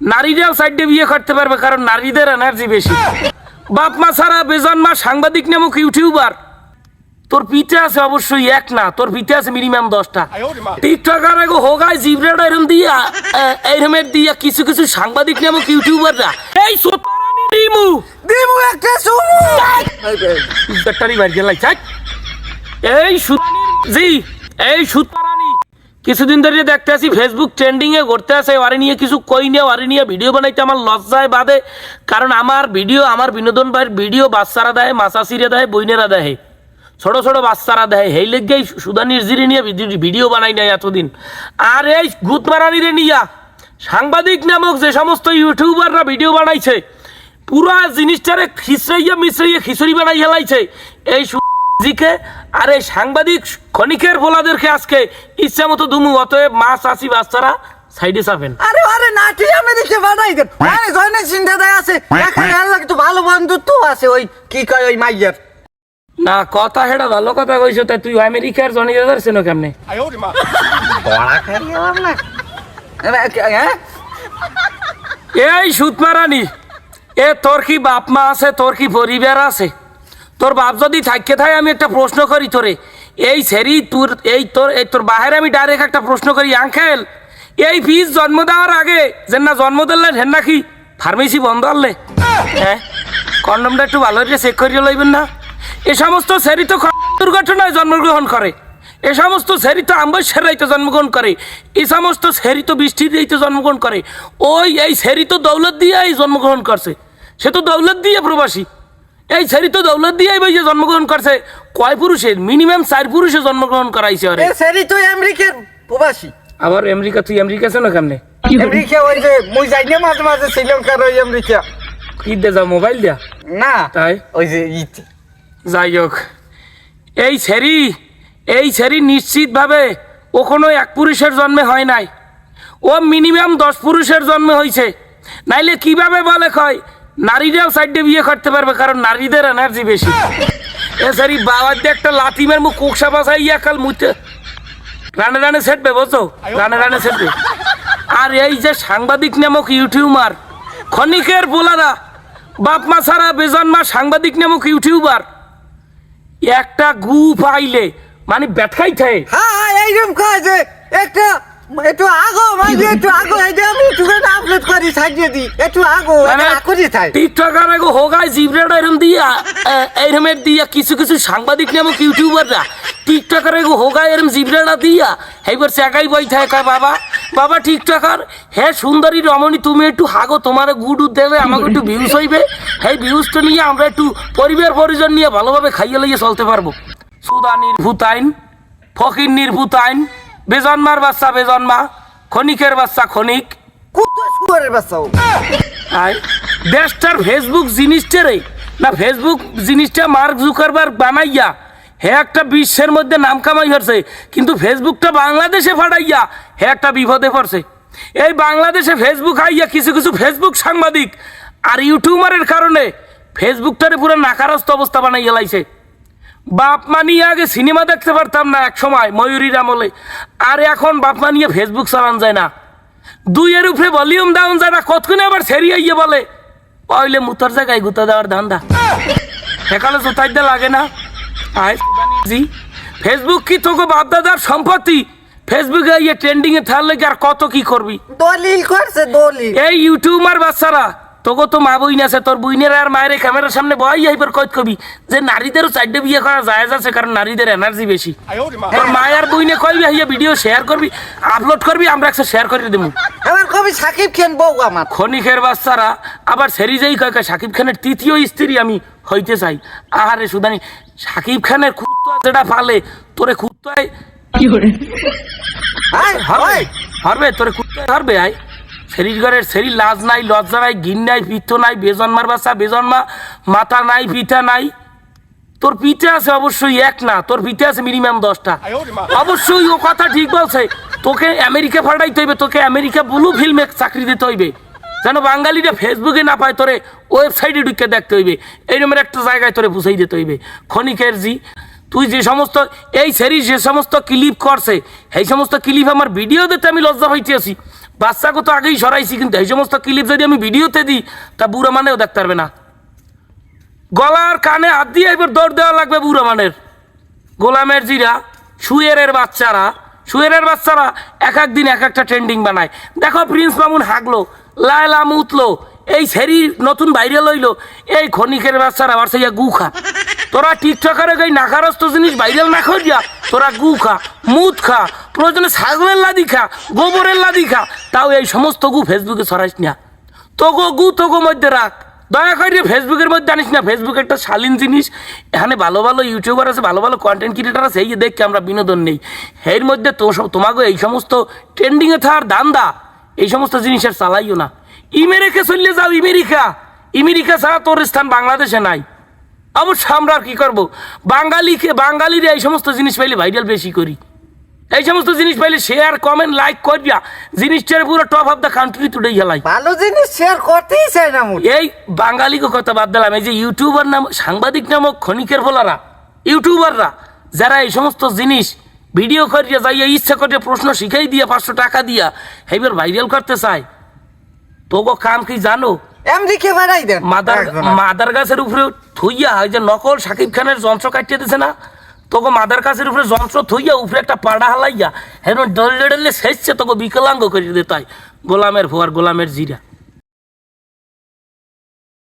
নারীরাও সাইডে বিয়ে করতে পারবে কারণ নারীদের এনার্জি বেশি। বাপ মা ছাড়া বেজন্মা সাংবাদিক নামক ইউটিউবার। তোর পিঠে আছে অবশ্যই এক না তোর পিঠে আছে মিনিমাম দশটা। টিকটকার আগে হোগায় জিবরেটা এরম দিয়া এরমের দিয়া কিছু কিছু সাংবাদিক নামক ইউটিউবাররা। এই রিমু দিমু একটা চুমু ব্যাটারি বাইর গেলাই চাই এই সুতানির জি এই সুতারানি কিছুদিন ধরে দেখতে আছি ফেসবুক ট্রেন্ডিং এ ঘুরতে আছে ওয়ারে নিয়ে কিছু কই নিয়ে, ওয়ারে নিয়ে ভিডিও বানাইতে আমার লজ্জায় বাদে কারণ আমার ভিডিও আমার বিনোদন ভাইয়ের ভিডিও বাচ্চারা দেয়, মাসাসিরে দেয়, বইনেরা দেয়। ছোট ছোট বাচ্চারা দেয়। হেই লেগেই সুদানির জিরে নিয়ে ভিডিও বানাই নাই এতদিন। আর এই গুতমারানিরে নিয়া সাংবাদিক নামক যে সমস্ত ইউটিউবাররা ভিডিও বানাইছে, পুরা জিনিসটারে খিচড়াইয়া মিশ্রাইয়া খিচুড়ি বানাই হেলাইছে এই জিকে আর এই সাংবাদিক ক্ষণিকের ভোলাদেরকে আজকে ইচ্ছা মতো দুমু অতএব মাছ আসি বাচ্চারা সাইডে চাপেন। আরে আরে নাটি আমি দেখে বানাই দেন। আরে জয়নের চিন্তা দেয় আছে এখানে আল্লাহ তো ভালো বন্ধুত্ব আছে ওই কি কয় ওই মাইয়ার। না কথা হেটা ভালো কথা কইছো তাই তুই আমেরিকার জনি দাদার চেনো কেমনে? হ্যাঁ? এই সুতমারানি এ তোর কি বাপ মা আছে তোর কি পরিবার আছে? তোর বাপ যদি থাকতে থাকে আমি একটা প্রশ্ন করি তোরে। এই সেরি, তোর, এই তোর এই তোর বাহিরে আমি ডাইরেক্ট একটা প্রশ্ন করি, আঙ্কেল। এই ফিস জন্ম দেওয়ার আগে যে না জন্ম দিলেন, হেন নাকি ফার্মেসি বন্ধ আনলে? হ্যাঁ? কন্ডমটা একটু ভালো করে চেক করিয়ে লইবেন না? এ সমস্ত সেরি তো দুর্ঘটনায় জন্মগ্রহণ করে। এ সমস্ত সেরি তো আম্বসের রাইতে জন্মগ্রহণ করে। এই সমস্ত সেরি তো বৃষ্টির রাইতে জন্মগ্রহণ করে। ওই, এই সেরি তো দৌলত দিয়ে এই জন্মগ্রহণ করছে। সে তো দৌলত দিয়ে প্রবাসী। এই সেরি তো দৌলত দিয়ে যে জন্মগ্রহণ করছে। কয় পুরুষের? মিনিমাম চার পুরুষে জন্মগ্রহণ করাইছে এ সেরি তো আমেরিকার প্রবাসী। আবার আমেরিকা তুই আমেরিকা আছে না কেমনে? আমেরিকা ওই যে মুই যাই না মাঝে মাঝে শ্রীলঙ্কার ওই আমেরিকা। কি দে যা মোবাইল দিয়া না তাই? ওই যে ইতে যাই হোক। এই সেরি এই সেরি নিশ্চিতভাবে ও কোনো এক পুরুষের জন্মে হয় নাই। ও মিনিমাম দশ পুরুষের জন্মে হয়েছে নাইলে কীভাবে বলে কয়? নারীরাও সাইডে বিয়ে করতে পারবে, কারণ নারীদের এনার্জি বেশি। এ সারি বাবার দিয়ে একটা লাতিমের মুখ কোকসা বাসাই, ইয়া কাল মুতে রানে রানে সেটবে বুঝছ রানে রানে সেটবে আর এই যে সাংবাদিক নামক ইউটিউবার, ক্ষণিকের বোলারা বাপ মা ছাড়া বেজন্মা সাংবাদিক নামক ইউটিউবার, একটা গু পাইলে মানে ব্যাটকাই থাকে। হ্যাঁ হ্যাঁ এইরকম যে একটা একটু আগো মাঝে একটু আগো এই যে আমি একটু আপলোড করি সাজিয়ে দিই একটু আগো মানে করি থাই টিকটকার আগে হোগায় জিবরেটা এরম দিয়া এরমের দিয়া কিছু কিছু সাংবাদিক নামক ইউটিউবাররা টিকটকার আগে হোগায় এরম জিবরেটা দিয়া এইবার চেকাই বই থাকে বাবা। বাবা টিকটকার হে সুন্দরী রমণী তুমি একটু হাগো তোমার গুড দেবে আমাকে একটু ভিউজ হইবে। এই ভিউজটা নিয়ে আমরা একটু পরিবার পরিজন নিয়ে ভালোভাবে খাইয়ে লইয়ে চলতে পারব। সুদা নির্ভূত আইন ফকির নির্ভূত আইন বেজন্মার বাচ্চা বেজন্মা ক্ষণিকের বাচ্চা। আর দেশটার ফেসবুক জিনিসটারে না ফেসবুক জিনিসটা মার্ক জুকারবার বানাইয়া হে একটা বিশ্বের মধ্যে নাম কামাই হচ্ছে কিন্তু ফেসবুকটা বাংলাদেশে ফাটাইয়া হে একটা বিপদে পড়ছে। এই বাংলাদেশে ফেসবুক আইয়া কিছু কিছু ফেসবুক সাংবাদিক আর ইউটিউবারের কারণে ফেসবুকটারে পুরো নাকারস্ত অবস্থা বানাইয়া লাইছে। বাপ মা নিয়ে আগে সিনেমা দেখতে পারতাম না এক সময় ময়ূরীর আমলে। আর এখন বাপ মা নিয়ে ফেসবুক চালান যায় না। দুইয়ের উপরে ভলিউম ডাউন যায় না কতক্ষণে আবার সেরিয়ে ইয়ে বলে? পাইলে মুতার জায়গায় গুতা দেওয়ার ধান্দা। সেকালে জোতাই দিয়ে লাগে না। জি। ফেসবুক কি তোকে বাপ দাদার সম্পত্তি ফেসবুকে ইয়ে ট্রেন্ডিং এ থাকলে আর কত কি করবি? দলিল করছে দলিল। এই ইউটিউবার বাচ্চারা। তোকে তো মা বইন আছে তোর বইনের আর মায়ের ক্যামেরার সামনে বই আইবার কত কবি? যে নারীদেরও চারটে বিয়ে করা যায় আছে কারণ নারীদের এনার্জি বেশি। তোর মায়ের বইনে কইবি হাইয়া ভিডিও শেয়ার করবি আপলোড করবি আমরা একটা শেয়ার করে দেবো। আমার কবি সাকিব খান বউ আমার। ক্ষণিকের বাচ্চারা আবার সেরিজেই কয় কয় শাকিব খানের তৃতীয় স্ত্রী আমি হইতে চাই। আহারে সুদানি শাকিব খানের কুত্তা যেটা পালে তোরে কুত্তায় আয়, হারবে ওই, হারবে তোরে কুত্তায় হারবে আয়। সেরির ঘরের সেরি লাজ নাই লজ্জা নাই গিন নাই পিত্ত নাই বেজন্মার বাচ্চা বেজন্মা মাথা নাই পিঠা নাই। তোর পিঠে আছে অবশ্যই এক না তোর পিঠে আছে মিনিমাম দশটা। অবশ্যই ও কথা ঠিক বলছে। তোকে আমেরিকা ফাটাইতে হইবে তোকে আমেরিকা ব্লু ফিল্মে চাকরি দিতে হইবে। যেন বাঙালিটা ফেসবুকে না পায় তোরে ওয়েবসাইটে ঢুকে দেখতে হইবে। এইরকমের একটা জায়গায় তোরে বুঝাই দিতে হইবে। ক্ষণিকের জি তুই যে সমস্ত এই সেরি যে সমস্ত ক্লিপ করছে এই সমস্ত ক্লিপ আমার ভিডিও দিতে আমি লজ্জা পাইতে আছি বাচ্চাকে তো আগেই সরাইছি কিন্তু এই সমস্ত ক্লিপ যদি আমি ভিডিওতে দিই, তা বুড়ো মানেও দেখতে পারবে না। গলার কানে হাত দিয়ে এবার দৌড় দেওয়া লাগবে বুড়ো মানের। গোলামের জিরা শুয়েরের বাচ্চারা শুয়েরের বাচ্চারা এক এক দিন এক একটা ট্রেন্ডিং বানায়। দেখো প্রিন্স মামুন হাগলো, লায়লা মুতলো, এই সেরি নতুন বাইরে লইলো এই খনিকের বাচ্চারা আবার সেই গু খা। তোরা টিকটকারে এই নাকারস্ত জিনিস ভাইরাল না করিয়া তোরা গু খা, মুত খা, প্রয়োজনে ছাগলের লাদি খা, গোবরের লাদি খা তাও এই সমস্ত গু ফেসবুকে ছড়াইস না। তোগো গু তোগো মধ্যে রাখ। দয়া করে ফেসবুকের মধ্যে আনিস না। ফেসবুক একটা শালীন জিনিস। এখানে ভালো ভালো ইউটিউবার আছে, ভালো ভালো কন্টেন্ট ক্রিয়েটার আছে, এই দেখকে আমরা বিনোদন নেই। এর মধ্যে তো সব- তোমাকে এই সমস্ত ট্রেন্ডিংয়ে থাকার দান্দা। এই সমস্ত জিনিসের চালাইও না। ইমেরিকা চললে যাও ইমেরিকা ইমেরিকা ছাড়া তোর স্থান বাংলাদেশে নাই। অবশ্য আমরা আর কি করব? বাঙালিকে বাঙালিরা এই সমস্ত জিনিস পাইলে ভাইরাল বেশি করি। এই সমস্ত জিনিস পাইলে শেয়ার কমেন্ট লাইক করিয়া জিনিসটার পুরো টপ অফ দ্য কান্ট্রি তুলেই গেলাই ভালো জিনিস শেয়ার করতেই চাই না মুই এই বাঙালিকে কথা বাদ দিলাম এই যে ইউটিউবার নাম সাংবাদিক নামক ক্ষণিকের বলারা ইউটিউবাররা যারা এই সমস্ত জিনিস ভিডিও করিয়া যাইয়া ইচ্ছা করিয়া প্রশ্ন শিখাই দিয়া পাঁচশো টাকা দিয়া এইবার ভাইরাল করতে চায়। তোগো কাম কি জানো? এমনি কে বাড়াই দেন? মাদার মাদার গাছের উপরে থইয়া ওই যে নকল সাকিব খানের যন্ত্র কাটিয়ে দিছে না? তোকে মাদার কাছের উপরে যন্ত্র থইয়া উপরে একটা পাড়া হালাইয়া হেন ডলে ডলে শেষছে তোকে বিকলাঙ্গ করে দে তাই গোলামের ভোয়ার গোলামের জিরা।